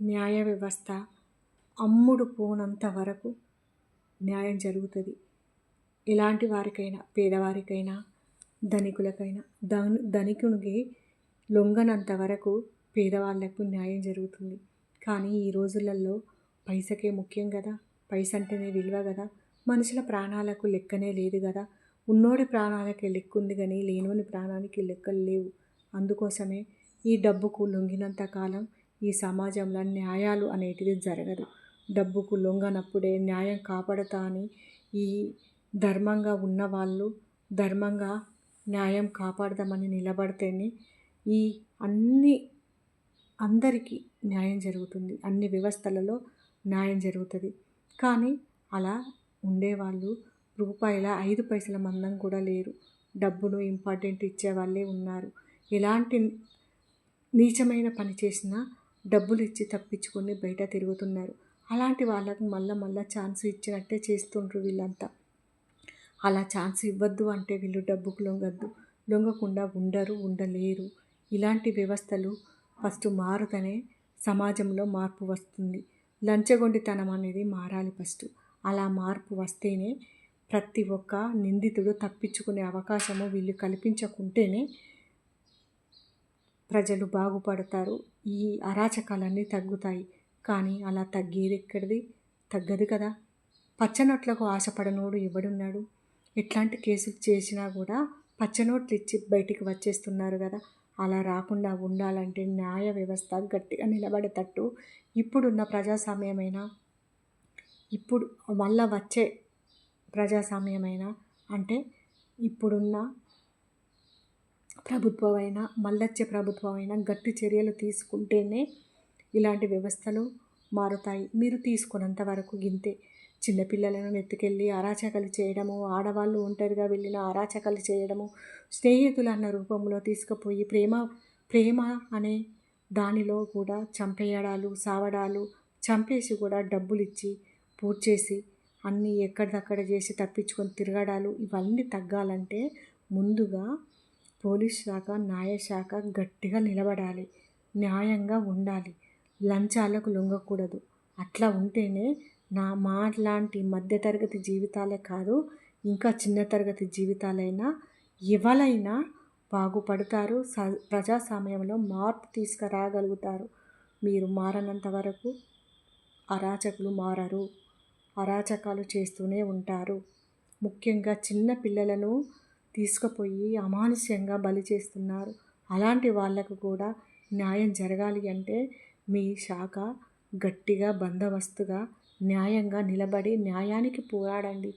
న్యాయ వ్యవస్థ అమ్ముడు పోనంత వరకు న్యాయం జరుగుతుంది. ఎలాంటి వారికైనా పేదవారికైనా ధనికులకైనా ధన్ ధనికునికి లొంగనంత వరకు పేదవాళ్ళకు న్యాయం జరుగుతుంది. కానీ ఈ రోజులలో పైసకే ముఖ్యం కదా పైస అంటేనే విలువ కదా మనుషుల ప్రాణాలకు లెక్కనే లేదు కదా ఉన్నోడి ప్రాణాలకే లెక్క ఉంది కానీ లేనోని ప్రాణానికి లెక్కలు లేవు. అందుకోసమే ఈ డబ్బుకు లొంగినంత కాలం ఈ సమాజంలో న్యాయాలు అనేటిది జరగదు. డబ్బుకు లొంగనప్పుడే న్యాయం కాపాడతా అని ఈ ధర్మంగా ఉన్నవాళ్ళు ధర్మంగా న్యాయం కాపాడదామని నిలబడితేనే ఈ అన్ని అందరికీ న్యాయం జరుగుతుంది. అన్ని వ్యవస్థలలో న్యాయం జరుగుతుంది. కానీ అలా ఉండేవాళ్ళు రూపాయల ఐదు పైసల మందం కూడా లేరు. డబ్బును ఇంపార్టెంట్ ఇచ్చే వాళ్ళే ఉన్నారు. ఎలాంటి నీచమైన పని చేసినా డబ్బులు ఇచ్చి తప్పించుకొని బయట తిరుగుతున్నారు. అలాంటి వాళ్ళకు మళ్ళా మళ్ళీ ఛాన్స్ ఇచ్చినట్టే చేస్తుండ్రు వీళ్ళంతా. అలా ఛాన్స్ ఇవ్వద్దు అంటే వీళ్ళు డబ్బుకు లొంగద్దు. లొంగకుండా ఉండరు ఉండలేరు. ఇలాంటి వ్యవస్థలు ఫస్ట్ మారుతనే సమాజంలో మార్పు వస్తుంది. లంచగొండితనం అనేది మారాలి ఫస్ట్. అలా మార్పు వస్తేనే ప్రతి ఒక్క నిందితుడు తప్పించుకునే అవకాశము వీళ్ళు కల్పించకుంటేనే ప్రజలు బాగుపడతారు. ఈ అరాచకాలన్నీ తగ్గుతాయి. కానీ అలా తగ్గేది ఎక్కడిది? తగ్గదు కదా. పచ్చనోట్లకు ఆశపడనోడు ఎవడున్నాడు? ఎట్లాంటి కేసులు చేసినా కూడా పచ్చనోట్లు ఇచ్చి బయటికి వచ్చేస్తున్నారు కదా. అలా రాకుండా ఉండాలంటే న్యాయ వ్యవస్థ గట్టిగా నిలబడేటట్టు ఇప్పుడున్న ప్రజాస్వామ్యమైన? ఇప్పుడు మళ్ళా వచ్చే ప్రజాస్వామ్యమైన? అంటే ఇప్పుడున్న ప్రభుత్వమైనా మళ్ళొచ్చే ప్రభుత్వమైనా గట్టి చర్యలు తీసుకుంటేనే ఇలాంటి వ్యవస్థలు మారుతాయి. మీరు తీసుకున్నంత వరకు గింతే. చిన్నపిల్లలను ఎత్తుకెళ్ళి అరాచకాలు చేయడము ఆడవాళ్ళు ఒంటరిగా వెళ్ళిన అరాచకాలు చేయడము స్నేహితులు అన్న రూపంలో తీసుకుపోయి ప్రేమ ప్రేమ అనే దానిలో కూడా చంపేయడాలు సావడాలు చంపేసి కూడా డబ్బులు ఇచ్చి పూర్తి చేసి అన్నీ ఎక్కడిదక్కడ చేసి తప్పించుకొని తిరగడాలు ఇవన్నీ తగ్గాలంటే ముందుగా పోలీస్ శాఖ న్యాయశాఖ గట్టిగా నిలబడాలి. న్యాయంగా ఉండాలి. లంచాలకు లొంగకూడదు. అట్లా ఉంటేనే నా మాట్లాంటి మధ్యతరగతి జీవితాలే కాదు ఇంకా చిన్న తరగతి జీవితాలైనా ఎవరైనా బాగుపడతారు స ప్రజాస్వామ్యంలో మార్పు తీసుకురాగలుగుతారు. మీరు మారనంత వరకు అరాచకులు మారరు. అరాచకాలు చేస్తూనే ఉంటారు. ముఖ్యంగా చిన్న పిల్లలను తీసుకుపోయి అమానుష్యంగా బలి చేస్తున్నారు. అలాంటి వాళ్ళకు కూడా న్యాయం జరగాలి అంటే మీ శాఖ గట్టిగా బందోబస్తుగా న్యాయంగా నిలబడి న్యాయానికి పోరాడండి.